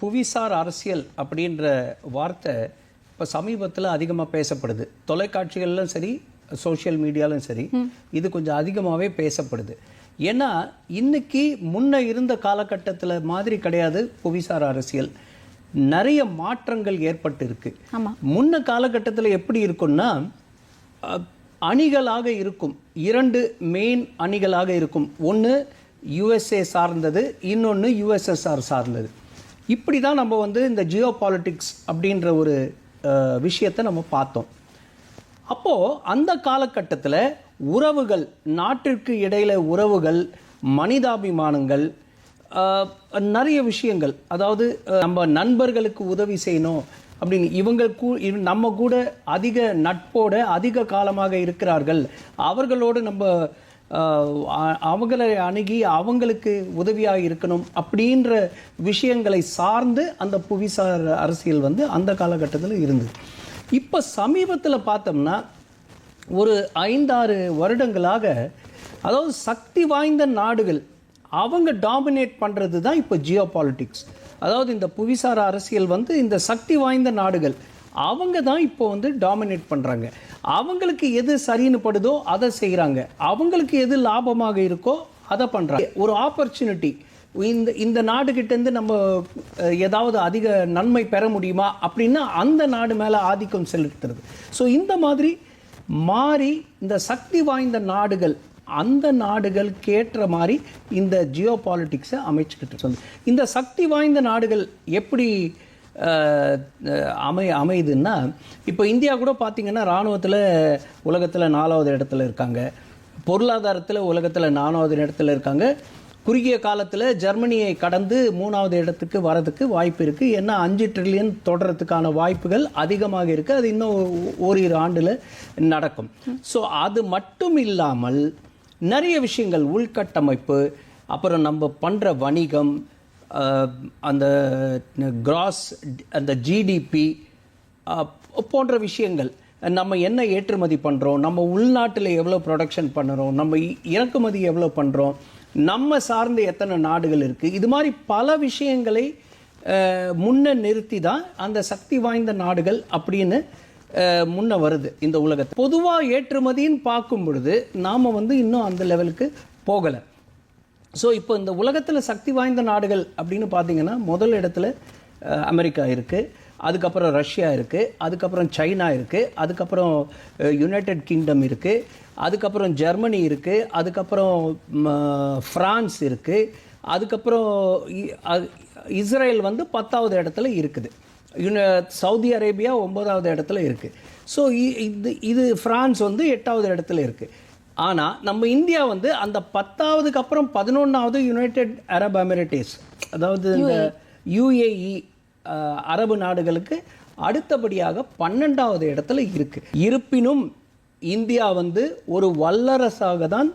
புவிசார் அரசியல் அப்படின்ற வார்த்தை இப்போ சமீபத்தில் அதிகமாக பேசப்படுது. தொலைக்காட்சிகள்லும் சரி சோஷியல் மீடியாலும் சரி இது கொஞ்சம் அதிகமாகவே பேசப்படுது. ஏன்னா இன்னைக்கு முன்ன இருந்த காலகட்டத்தில் மாதிரி கிடையாது புவிசார் அரசியல். நிறைய மாற்றங்கள் ஏற்பட்டு இருக்கு. முன்ன காலகட்டத்தில் எப்படி இருக்கும்னா அணிகளாக இருக்கும். இரண்டு மெயின் அணிகளாக இருக்கும். ஒன்று யுஎஸ்ஏ சார்ந்தது இன்னொன்று யுஎஸ்எஸ்ஆர் சார்ந்தது. இப்படி தான் நம்ம வந்து இந்த ஜியோ பாலிட்டிக்ஸ் அப்படின்ற ஒரு விஷயத்தை நம்ம பார்த்தோம். அப்போது அந்த காலகட்டத்தில் உறவுகள் நாட்டிற்கு இடையில உறவுகள் மனிதாபிமானங்கள் நிறைய விஷயங்கள். அதாவது நம்ம நண்பர்களுக்கு உதவி செய்யணும் அப்படின்னு இவங்க கூ நம்ம கூட அதிக நட்போட அதிக காலமாக இருக்கிறார்கள். அவர்களோடு நம்ம அவங்களை அணுகி அவங்களுக்கு உதவியாக இருக்கணும் அப்படின்ற விஷயங்களை சார்ந்து அந்த புவிசார் அரசியல் வந்து அந்த காலகட்டத்தில் இருந்தது. இப்போ சமீபத்தில் பார்த்தோம்னா ஒரு ஐந்தாறு வருடங்களாக அதாவது சக்தி வாய்ந்த நாடுகள் அவங்க டாமினேட் பண்ணுறது தான் இப்போ ஜியோ பாலிட்டிக்ஸ் அதாவது இந்த புவிசார அரசியல் வந்து இந்த சக்தி வாய்ந்த நாடுகள் அவங்க தான் இப்போ வந்து டாமினேட் பண்ணுறாங்க அவங்களுக்கு எது சரின்னு படுதோ அதை செய்கிறாங்க அவங்களுக்கு எது லாபமாக இருக்கோ அதை பண்ணுறாங்க ஒரு ஆப்பர்ச்சுனிட்டி இந்த இந்த நாடுகிட்டேருந்து நம்ம ஏதாவது அதிக நன்மை பெற முடியுமா அப்படின்னா அந்த நாடு மேலே ஆதிக்கம் செலுத்துறது. ஸோ இந்த மாதிரி மாறி இந்த சக்தி வாய்ந்த நாடுகள் அந்த நாடுகளுக்கு ஏற்ற மாதிரி இந்த ஜியோ பாலிட்டிக்ஸை அமைச்சுக்கிட்டு இந்த சக்தி வாய்ந்த நாடுகள் எப்படி அமை அமையுதுன்னா இப்போ இந்தியா கூட பார்த்திங்கன்னா இராணுவத்தில் உலகத்தில் நாலாவது இடத்துல இருக்காங்க. பொருளாதாரத்தில் உலகத்தில் நாலாவது இடத்துல இருக்காங்க. குறுகிய காலத்தில் ஜெர்மனியை கடந்து மூணாவது இடத்துக்கு வரதுக்கு வாய்ப்பு இருக்குது ஏன்னா அஞ்சு ட்ரில்லியன் தொடரத்துக்கான வாய்ப்புகள் அதிகமாக இருக்குது அது இன்னும் ஓ- ஓரிரு ஆண்டில் நடக்கும். ஸோ அது மட்டும் இல்லாமல் நிறைய விஷயங்கள் உள்கட்டமைப்பு அப்புறம் நம்ம பண்ணுற வணிகம் அந்த கிராஸ் அந்த ஜிடிபி போன்ற விஷயங்கள். நம்ம என்ன ஏற்றுமதி பண்ணுறோம் நம்ம உள்நாட்டில் எவ்வளோ ப்ரொடக்ஷன் பண்ணுறோம்? நம்ம இறக்குமதி எவ்வளோ பண்ணுறோம் நம்ம சார்ந்த எத்தனை நாடுகள் இருக்குது இது மாதிரி பல விஷயங்களை முன்ன நிறுத்தி தான் அந்த சக்தி வாய்ந்த நாடுகள் அப்படின்னு முன்ன வருது இந்த உலகத்தை பொதுவாக ஏற்றுமதின்னு பார்க்கும் பொழுது நாம் வந்து இன்னும் அந்த லெவலுக்கு போகலை. ஸோ இப்போ இந்த உலகத்தில் சக்தி வாய்ந்த நாடுகள் அப்படின்னு பார்த்தீங்கன்னா முதல் இடத்துல அமெரிக்கா இருக்குது அதுக்கப்புறம் ரஷ்யா இருக்குது அதுக்கப்புறம் சைனா இருக்குது அதுக்கப்புறம் யுனைடெட் கிங்டம் இருக்குது அதுக்கப்புறம் ஜெர்மனி இருக்குது அதுக்கப்புறம் ஃப்ரான்ஸ் இருக்குது அதுக்கப்புறம் இ- இஸ்ரேல் வந்து பத்தாவது இடத்துல இருக்குது. யுன சவுதி அரேபியா ஒன்பதாவது இடத்துல இருக்குது ஸோ இது இது ஃப்ரான்ஸ் வந்து எட்டாவது இடத்துல இருக்குது ஆனால் நம்ம இந்தியா வந்து அந்த பத்தாவதுக்கு அப்புறம் பதினொன்றாவது யுனைடெட் அரப் அமிரேட்டிஸ் அதாவது இந்த யுஏஇ அரபு நாடுகளுக்கு அடுத்தபடியாக பன்னெண்டாவது இடத்துல இருக்குது இருப்பினும் இந்தியா வந்து ஒரு வல்லரசாக தான்